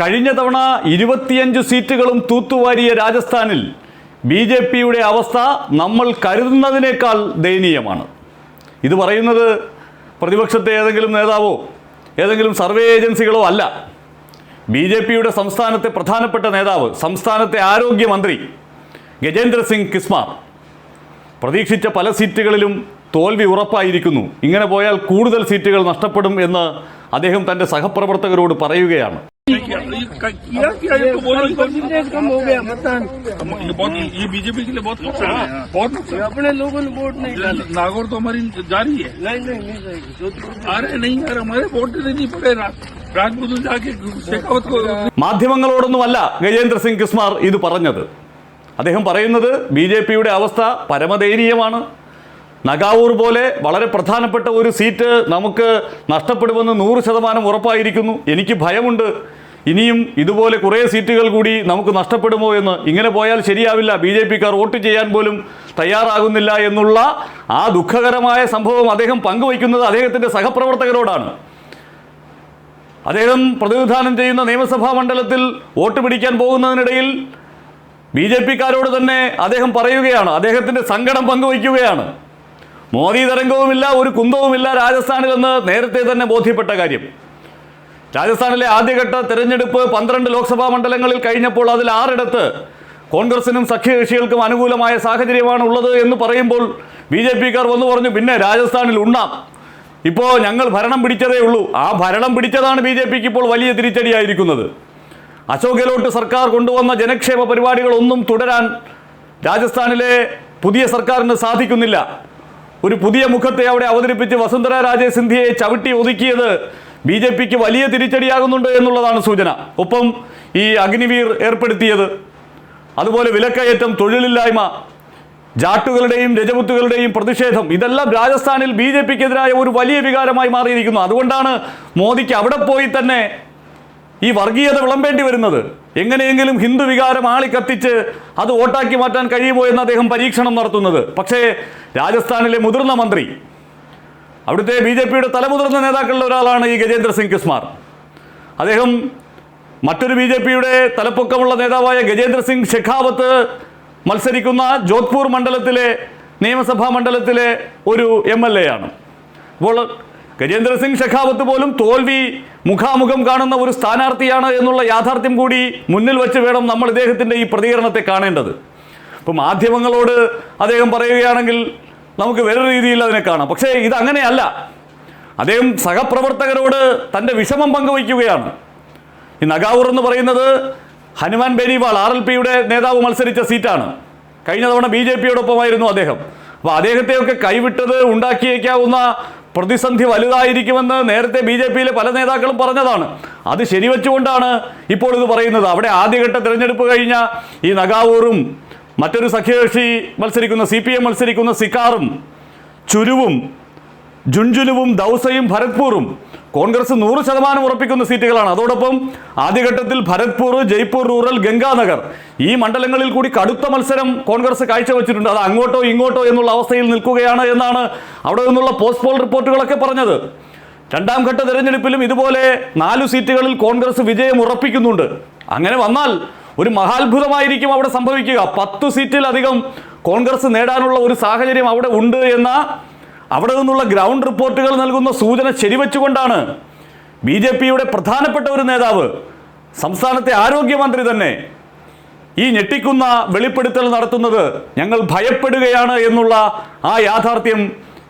കഴിഞ്ഞ തവണ ഇരുപത്തിയഞ്ച് സീറ്റുകളും തൂത്തുവാരിയ രാജസ്ഥാനിൽ ബി ജെ പിയുടെ അവസ്ഥ നമ്മൾ കരുതുന്നതിനേക്കാൾ ദയനീയമാണ്. ഇത് പറയുന്നത് പ്രതിപക്ഷത്തെ ഏതെങ്കിലും നേതാവോ ഏതെങ്കിലും സർവേ ഏജൻസികളോ അല്ല. ബി ജെ പിയുടെ സംസ്ഥാനത്തെ പ്രധാനപ്പെട്ട നേതാവ് സംസ്ഥാനത്തെ ആരോഗ്യമന്ത്രി ഗജേന്ദ്ര സിംഗ് കിസ്മാർ പ്രതീക്ഷിച്ച പല സീറ്റുകളിലും തോൽവി ഉറപ്പായിരിക്കുന്നു. ഇങ്ങനെ പോയാൽ കൂടുതൽ സീറ്റുകൾ നഷ്ടപ്പെടും എന്ന് അദ്ദേഹം തന്റെ സഹപ്രവർത്തകരോട് പറയുകയാണ്. किया किया किया ये तो बोलो परसेंटेज कम हो गया मतदान ये बहुत ये बीजेपी के लिए बहुत नुकसान है बहुत नुकसान अपने लोगों ने वोट नहीं डाले नागौर तो हमारी जारी है नहीं नहीं नहीं जाएगी जोधपुर अरे नहीं यार हमारे वोट देनी पड़े रात राजपूत जाके शेखावत को മാധ്യമങ്ങളോടൊന്നുമല്ല ഗജേന്ദ്ര സിംഗ് കിസ്മാർ ഇത് പറഞ്ഞത് അദ്ദേഹം പറയുന്നത് ബി ജെ പിയുടെ അവസ്ഥ പരമദയനീയമാണ് നഗാവൂർ പോലെ വളരെ പ്രധാനപ്പെട്ട ഒരു സീറ്റ് നമുക്ക് നഷ്ടപ്പെടുമെന്ന് നൂറ് ശതമാനം ഉറപ്പായിരിക്കുന്നു എനിക്ക് ഭയമുണ്ട് ഇനിയും ഇതുപോലെ കുറേ സീറ്റുകൾ കൂടി നമുക്ക് നഷ്ടപ്പെടുമോ എന്ന് ഇങ്ങനെ പോയാൽ ശരിയാവില്ല. ബി ജെ പിക്കാർ വോട്ട് ചെയ്യാൻ പോലും തയ്യാറാകുന്നില്ല എന്നുള്ള ആ ദുഃഖകരമായ സംഭവം അദ്ദേഹം പങ്കുവയ്ക്കുന്നത് അദ്ദേഹത്തിന്റെ സഹപ്രവർത്തകരോടാണ്. അദ്ദേഹം പ്രതിനിധാനം ചെയ്യുന്ന നിയമസഭാ മണ്ഡലത്തിൽ വോട്ട് പിടിക്കാൻ പോകുന്നതിനിടയിൽ ബി ജെ പിക്കാരോട് തന്നെ അദ്ദേഹം പറയുകയാണ്. അദ്ദേഹത്തിന്റെ സങ്കടം പങ്കുവയ്ക്കുകയാണ്. മോദി തരംഗവുമില്ല ഒരു കുന്തവുമില്ല രാജസ്ഥാനിലെന്ന് നേരത്തെ തന്നെ ബോധ്യപ്പെട്ട കാര്യം. രാജസ്ഥാനിലെ ആദ്യഘട്ട തെരഞ്ഞെടുപ്പ് പന്ത്രണ്ട് ലോക്സഭാ മണ്ഡലങ്ങളിൽ കഴിഞ്ഞപ്പോൾ അതിൽ ആറിടത്ത് കോൺഗ്രസിനും സഖ്യകക്ഷികൾക്കും അനുകൂലമായ സാഹചര്യമാണ് ഉള്ളത് എന്ന് പറയുമ്പോൾ ബി ജെ പിക്കാർ വന്നു പറഞ്ഞു പിന്നെ രാജസ്ഥാനിൽ ഉണ്ണാം. ഇപ്പോൾ ഞങ്ങൾ ഭരണം പിടിച്ചതേ ഉള്ളൂ. ആ ഭരണം പിടിച്ചതാണ് ബി ജെ പിക്ക് ഇപ്പോൾ വലിയ തിരിച്ചടിയായിരിക്കുന്നത്. അശോക് ഗെഹ്ലോട്ട് സർക്കാർ കൊണ്ടുവന്ന ജനക്ഷേമ പരിപാടികളൊന്നും തുടരാൻ രാജസ്ഥാനിലെ പുതിയ സർക്കാരിന് സാധിക്കുന്നില്ല. ഒരു പുതിയ മുഖത്തെ അവിടെ അവതരിപ്പിച്ച് വസുന്ധര രാജേ സിന്ധ്യയെ ചവിട്ടി ഒതുക്കിയത് ബി ജെ പിക്ക് വലിയ തിരിച്ചടിയാകുന്നുണ്ട് എന്നുള്ളതാണ് സൂചന. ഒപ്പം ഈ അഗ്നിവീർ ഏർപ്പെടുത്തിയത് അതുപോലെ വിലക്കയറ്റം തൊഴിലില്ലായ്മ ജാട്ടുകളുടെയും രജപുത്തുകളുടെയും പ്രതിഷേധം ഇതെല്ലാം രാജസ്ഥാനിൽ ബി ജെ പിക്കെതിരായ ഒരു വലിയ വികാരമായി മാറിയിരിക്കുന്നു. അതുകൊണ്ടാണ് മോദിക്ക് അവിടെ പോയി തന്നെ ഈ വർഗീയത വിളമ്പേണ്ടി വരുന്നത്. എങ്ങനെയെങ്കിലും ഹിന്ദു വികാരം ആളിക്കത്തിച്ച് അത് വോട്ടാക്കി മാറ്റാൻ കഴിയുമോ എന്ന് അദ്ദേഹം പരീക്ഷണം നടത്തുന്നത്. പക്ഷേ രാജസ്ഥാനിലെ മുതിർന്ന മന്ത്രി അവിടുത്തെ ബി ജെ പിയുടെ തലമുതിർന്ന നേതാക്കളിൽ ഒരാളാണ് ഈ ഗജേന്ദ്ര സിംഗ് കിസ്മാർ. അദ്ദേഹം മറ്റൊരു ബി ജെ പിയുടെ തലപ്പൊക്കമുള്ള നേതാവായ ഗജേന്ദ്ര സിംഗ് ഷെഖാവത്ത് മത്സരിക്കുന്ന ജോധ്പൂർ മണ്ഡലത്തിലെ നിയമസഭാ മണ്ഡലത്തിലെ ഒരു എം എൽ എ ആണ്. അപ്പോൾ ഗജേന്ദ്ര സിംഗ് ഷെഖാവത്ത് പോലും തോൽവി മുഖാമുഖം കാണുന്ന ഒരു സ്ഥാനാർത്ഥിയാണ് എന്നുള്ള യാഥാർത്ഥ്യം കൂടി മുന്നിൽ വെച്ച് വേണം നമ്മൾ ഇദ്ദേഹത്തിന്റെ ഈ പ്രതികരണത്തെ കാണേണ്ടത്. ഇപ്പം മാധ്യമങ്ങളോട് അദ്ദേഹം പറയുകയാണെങ്കിൽ നമുക്ക് വേറെ രീതിയിൽ അതിനെ കാണാം. പക്ഷേ ഇത് അങ്ങനെയല്ല അദ്ദേഹം സഹപ്രവർത്തകരോട് തന്റെ വിഷമം പങ്കുവയ്ക്കുകയാണ്. ഈ നഗാവൂർ എന്ന് പറയുന്നത് ഹനുമാൻ ബേനിവാൾ ആർ എൽ പിയുടെ നേതാവ് മത്സരിച്ച സീറ്റാണ്. കഴിഞ്ഞ തവണ ബി ജെ പിയോടൊപ്പമായിരുന്നു അദ്ദേഹം. അപ്പോൾ അദ്ദേഹത്തെയൊക്കെ കൈവിട്ടത് ഉണ്ടാക്കിയേക്കാവുന്ന പ്രതിസന്ധി വലുതായിരിക്കുമെന്ന് നേരത്തെ ബി ജെ പിയിലെ പല നേതാക്കളും പറഞ്ഞതാണ്. അത് ശരിവെച്ചുകൊണ്ടാണ് ഇപ്പോൾ ഇത് പറയുന്നത്. അവിടെ ആദ്യഘട്ട തിരഞ്ഞെടുപ്പ് കഴിഞ്ഞ ഈ നഗാവൂറും മറ്റൊരു സഖ്യകക്ഷി മത്സരിക്കുന്ന സി പി എം മത്സരിക്കുന്ന സിക്കാറും ചുരുവും ജുൻജുനുവും ദൗസയും ഭരത്പൂറും കോൺഗ്രസ് നൂറ് ശതമാനം ഉറപ്പിക്കുന്ന സീറ്റുകളാണ്. അതോടൊപ്പം ആദ്യഘട്ടത്തിൽ ഭരത്പൂർ ജയ്പൂർ റൂറൽ ഗംഗാനഗർ ഈ മണ്ഡലങ്ങളിൽ കൂടി കടുത്ത മത്സരം കോൺഗ്രസ് കാഴ്ചവെച്ചിട്ടുണ്ട്. അത് അങ്ങോട്ടോ ഇങ്ങോട്ടോ എന്നുള്ള അവസ്ഥയിൽ നിൽക്കുകയാണ് എന്നാണ് അവിടെ നിന്നുള്ള പോസ്റ്റ് പോൾ റിപ്പോർട്ടുകളൊക്കെ പറഞ്ഞത്. രണ്ടാം ഘട്ട തെരഞ്ഞെടുപ്പിലും ഇതുപോലെ നാലു സീറ്റുകളിൽ കോൺഗ്രസ് വിജയം ഉറപ്പിക്കുന്നുണ്ട്. അങ്ങനെ വന്നാൽ ഒരു മഹാത്ഭുതമായിരിക്കും അവിടെ സംഭവിക്കുക. പത്ത് സീറ്റിലധികം കോൺഗ്രസ് നേടാനുള്ള ഒരു സാഹചര്യം അവിടെ ഉണ്ട് എന്ന അവിടെ നിന്നുള്ള ഗ്രൗണ്ട് റിപ്പോർട്ടുകൾ നൽകുന്ന സൂചന ശരിവെച്ചുകൊണ്ടാണ് ബി ജെ പിയുടെ പ്രധാനപ്പെട്ട ഒരു നേതാവ് സംസ്ഥാനത്തെ ആരോഗ്യമന്ത്രി തന്നെ ഈ ഞെട്ടിക്കുന്ന വെളിപ്പെടുത്തൽ നടത്തുന്നത്. ഞങ്ങൾ ഭയപ്പെടുകയാണ് എന്നുള്ള ആ യാഥാർത്ഥ്യം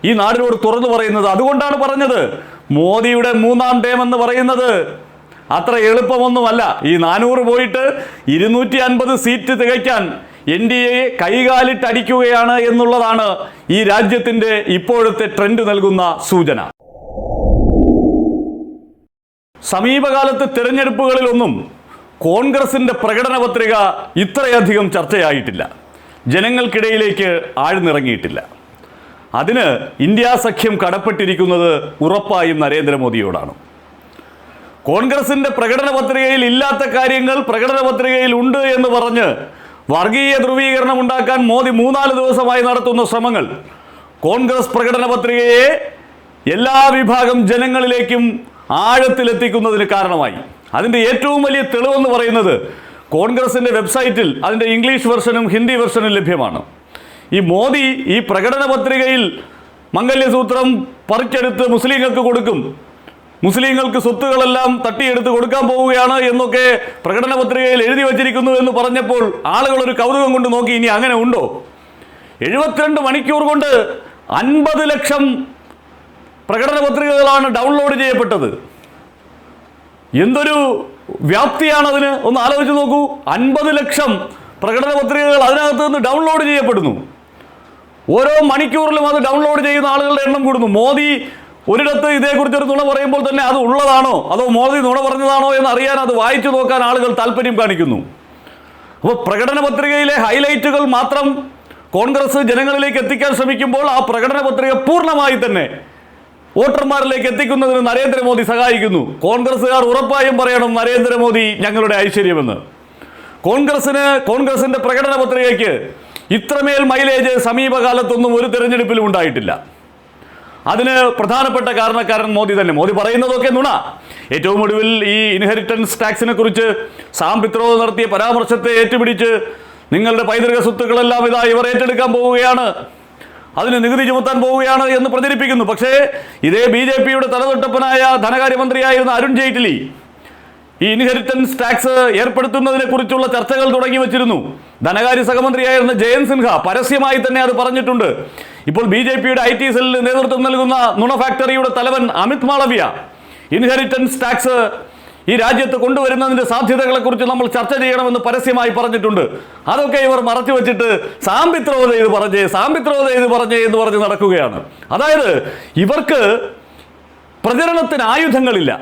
ഈ നാടിനോട് തുറന്നു പറയുന്നത്. അതുകൊണ്ടാണ് പറഞ്ഞത് മോദിയുടെ മൂന്നാം ടേം എന്ന് പറയുന്നത് അത്ര എളുപ്പമൊന്നുമല്ല. ഈ നാനൂറ് പോയിട്ട് ഇരുന്നൂറ്റി അൻപത് സീറ്റ് തികയ്ക്കാൻ എൻ ഡി എ കൈകാലിട്ടടിക്കുകയാണ് എന്നുള്ളതാണ് ഈ രാജ്യത്തിന്റെ ഇപ്പോഴത്തെ ട്രെൻഡ് നൽകുന്ന സൂചന. സമീപകാലത്തെ തിരഞ്ഞെടുപ്പുകളിലൊന്നും കോൺഗ്രസിന്റെ പ്രകടന പത്രിക ഇത്രയധികം ചർച്ചയായിട്ടില്ല. ജനങ്ങൾക്കിടയിലേക്ക് ആഴ്ന്നിറങ്ങിയിട്ടില്ല. അതിന് ഇന്ത്യ സഖ്യം കടപ്പെട്ടിരിക്കുന്നത് ഉറപ്പായും നരേന്ദ്രമോദിയോടാണ്. കോൺഗ്രസിന്റെ പ്രകടന പത്രികയിൽ ഇല്ലാത്ത കാര്യങ്ങൾ പ്രകടന പത്രികയിൽ ഉണ്ട് എന്ന് പറഞ്ഞ് വർഗീയ ധ്രുവീകരണം ഉണ്ടാക്കാൻ മോദി മൂന്നാൽ ദിവസമായി നടത്തുന്ന ശ്രമങ്ങൾ. കോൺഗ്രസ് പ്രകടന പത്രികയെ എല്ലാ വിഭാഗം ജനങ്ങളിലേക്കും ആഴത്തിലെത്തിക്കുന്നതിന് കാരണമായി. അതിന്റെ ഏറ്റവും വലിയ തെളിവെന്ന് പറയുന്നത് കോൺഗ്രസിന്റെ വെബ്സൈറ്റിൽ അതിന്റെ ഇംഗ്ലീഷ് വെർഷനും ഹിന്ദി വെർഷനും ലഭ്യമാണ്. ഈ മോദി ഈ പ്രകടന പത്രികയിൽ മംഗല്യസൂത്രം പറിച്ചെടുത്ത് മുസ്ലിങ്ങൾക്ക് കൊടുക്കും. മുസ്ലിങ്ങൾക്ക് സ്വത്തുകളെല്ലാം തട്ടിയെടുത്ത് കൊടുക്കാൻ പോവുകയാണ് എന്നൊക്കെ പ്രകടന പത്രികയിൽ എഴുതി വച്ചിരിക്കുന്നു എന്ന് പറഞ്ഞപ്പോൾ ആളുകൾ ഒരു കൗതുകം കൊണ്ട് നോക്കി ഇനി അങ്ങനെ ഉണ്ടോ? എഴുപത്തിരണ്ട് മണിക്കൂർ കൊണ്ട് അൻപത് ലക്ഷം പ്രകടന പത്രികകളാണ് ഡൗൺലോഡ് ചെയ്യപ്പെട്ടത്. എന്തൊരു വ്യാപ്തിയാണ് അതിന്? ഒന്ന് ആലോചിച്ച് നോക്കൂ. അൻപത് ലക്ഷം പ്രകടന പത്രികകൾ അതിനകത്ത് നിന്ന് ഡൗൺലോഡ് ചെയ്യപ്പെടുന്നു. ഓരോ മണിക്കൂറിലും അത് ഡൗൺലോഡ് ചെയ്യുന്ന ആളുകളുടെ എണ്ണം കൂടുന്നു. മോദി ഒരിടത്ത് ഇതേക്കുറിച്ച് ഒരു നുണ പറയുമ്പോൾ തന്നെ അത് ഉള്ളതാണോ? അതോ മോദി നുണ പറഞ്ഞതാണോ എന്ന് അറിയാൻ അത് വായിച്ചു നോക്കാൻ ആളുകൾ താല്പര്യം കാണിക്കുന്നു. അപ്പോൾ പ്രകടന പത്രികയിലെ ഹൈലൈറ്റുകൾ മാത്രം കോൺഗ്രസ് ജനങ്ങളിലേക്ക് എത്തിക്കാൻ ശ്രമിക്കുമ്പോൾ ആ പ്രകടന പത്രിക പൂർണമായി തന്നെ വോട്ടർമാരിലേക്ക് എത്തിക്കുന്നതിന് നരേന്ദ്രമോദി സഹായിക്കുന്നു. കോൺഗ്രസ്സുകാർ ഉറപ്പായും പറയണം നരേന്ദ്രമോദി ഞങ്ങളുടെ ഐശ്വര്യമെന്ന്. കോൺഗ്രസിന് കോൺഗ്രസിന്റെ പ്രകടന പത്രികയ്ക്ക് ഇത്രമേൽ മൈലേജ് സമീപകാലത്തൊന്നും ഒരു തെരഞ്ഞെടുപ്പിലും ഉണ്ടായിട്ടില്ല. അതിന് പ്രധാനപ്പെട്ട കാരണക്കാരൻ മോദി തന്നെ. മോദി പറയുന്നതൊക്കെ നുണ. ഏറ്റവും ഒടുവിൽ ഈ ഇൻഹെറിറ്റൻസ് ടാക്സിനെ കുറിച്ച് സാം പിത്രോവ് നടത്തിയ പരാമർശത്തെ ഏറ്റുപിടിച്ച് നിങ്ങളുടെ പൈതൃക സ്വത്തുക്കളെല്ലാം ഇതാ ഇവർ ഏറ്റെടുക്കാൻ പോവുകയാണ്. അതിന് നികുതി ചുമത്താൻ പോവുകയാണ് എന്ന് പ്രചരിപ്പിക്കുന്നു. പക്ഷേ ഇതേ ബി ജെ പിയുടെ തലതൊട്ടപ്പനായ ധനകാര്യമന്ത്രിയായിരുന്ന അരുൺ ജെയ്റ്റ്ലി ഈ ഇൻഹെറിറ്റൻസ് ടാക്സ് ഏർപ്പെടുത്തുന്നതിനെ കുറിച്ചുള്ള ചർച്ചകൾ തുടങ്ങി വച്ചിരുന്നു. ധനകാര്യ സഹമന്ത്രിയായിരുന്ന ജയന്ത് സിൻഹ പരസ്യമായി തന്നെ അത് പറഞ്ഞിട്ടുണ്ട്. ഇപ്പോൾ ബി ജെ പിയുടെ ഐ ടി സെല്ലിന് നേതൃത്വം നൽകുന്ന നുണ ഫാക്ടറിയുടെ തലവൻ അമിത് മാളവ്യ. ഇൻഹെറിറ്റൻസ് ടാക്സ് ഈ രാജ്യത്ത് കൊണ്ടുവരുന്നതിന്റെ സാധ്യതകളെ കുറിച്ച് നമ്മൾ ചർച്ച ചെയ്യണമെന്ന് പരസ്യമായി പറഞ്ഞിട്ടുണ്ട്. അതൊക്കെ ഇവർ മറച്ചു വെച്ചിട്ട് സാമ്പിത്രോത ഇത് പറഞ്ഞേ സാമ്പിത്രോത ഇത് പറഞ്ഞേ എന്ന് പറഞ്ഞ് നടക്കുകയാണ്. അതായത് ഇവർക്ക് പ്രചരണത്തിന് ആയുധങ്ങളില്ല.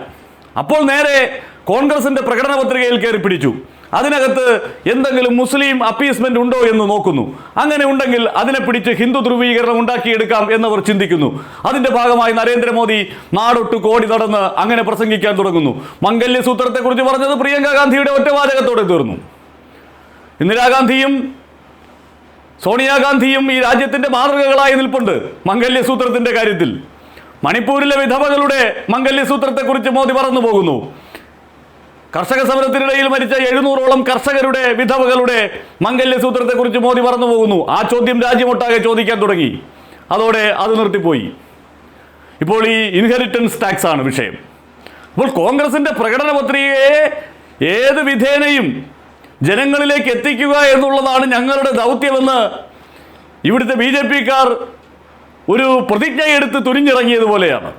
അപ്പോൾ നേരെ കോൺഗ്രസിന്റെ പ്രകടന പത്രികയിൽ കയറി പിടിച്ചു. അതിനകത്ത് എന്തെങ്കിലും മുസ്ലിം അപ്പീസ്മെന്റ് ഉണ്ടോ എന്ന് നോക്കുന്നു. അങ്ങനെ ഉണ്ടെങ്കിൽ അതിനെ പിടിച്ച് ഹിന്ദു ധ്രുവീകരണം ഉണ്ടാക്കിയെടുക്കാം എന്നവർ ചിന്തിക്കുന്നു. അതിന്റെ ഭാഗമായി നരേന്ദ്രമോദി നാടൊട്ട് കോടി നടന്ന് അങ്ങനെ പ്രസംഗിക്കാൻ തുടങ്ങുന്നു. മംഗല്യ സൂത്രത്തെക്കുറിച്ച് പറഞ്ഞത് പ്രിയങ്ക ഗാന്ധിയുടെ ഒറ്റവാചകത്തോടെ തീർന്നു. ഇന്ദിരാഗാന്ധിയും സോണിയാഗാന്ധിയും ഈ രാജ്യത്തിന്റെ മാതൃകകളായി നിൽപ്പുണ്ട് മംഗല്യസൂത്രത്തിന്റെ കാര്യത്തിൽ. മണിപ്പൂരിലെ വിധവകളുടെ മംഗല്യസൂത്രത്തെക്കുറിച്ച് മോദി പറഞ്ഞു പോകുന്നു കർഷക സമരത്തിനിടയിൽ മരിച്ച എഴുന്നൂറോളം കർഷകരുടെ വിധവകളുടെ മംഗല്യസൂത്രത്തെക്കുറിച്ച് മോദി പറഞ്ഞു പോകുന്നു. ആ ചോദ്യം രാജ്യമൊട്ടാകെ ചോദിക്കാൻ തുടങ്ങി. അതോടെ അത് നിർത്തിപ്പോയി. ഇപ്പോൾ ഈ ഇൻഹെറിറ്റൻസ് ടാക്സ് ആണ് വിഷയം. അപ്പോൾ കോൺഗ്രസിന്റെ പ്രകടന പത്രികയെ ഏത് വിധേനയും ജനങ്ങളിലേക്ക് എത്തിക്കുക എന്നുള്ളതാണ് ഞങ്ങളുടെ ദൗത്യമെന്ന് ഇവിടുത്തെ ബി ജെ പിക്കാർ ഒരു പ്രതിജ്ഞയെടുത്ത് തുനിഞ്ഞിറങ്ങിയതുപോലെയാണ്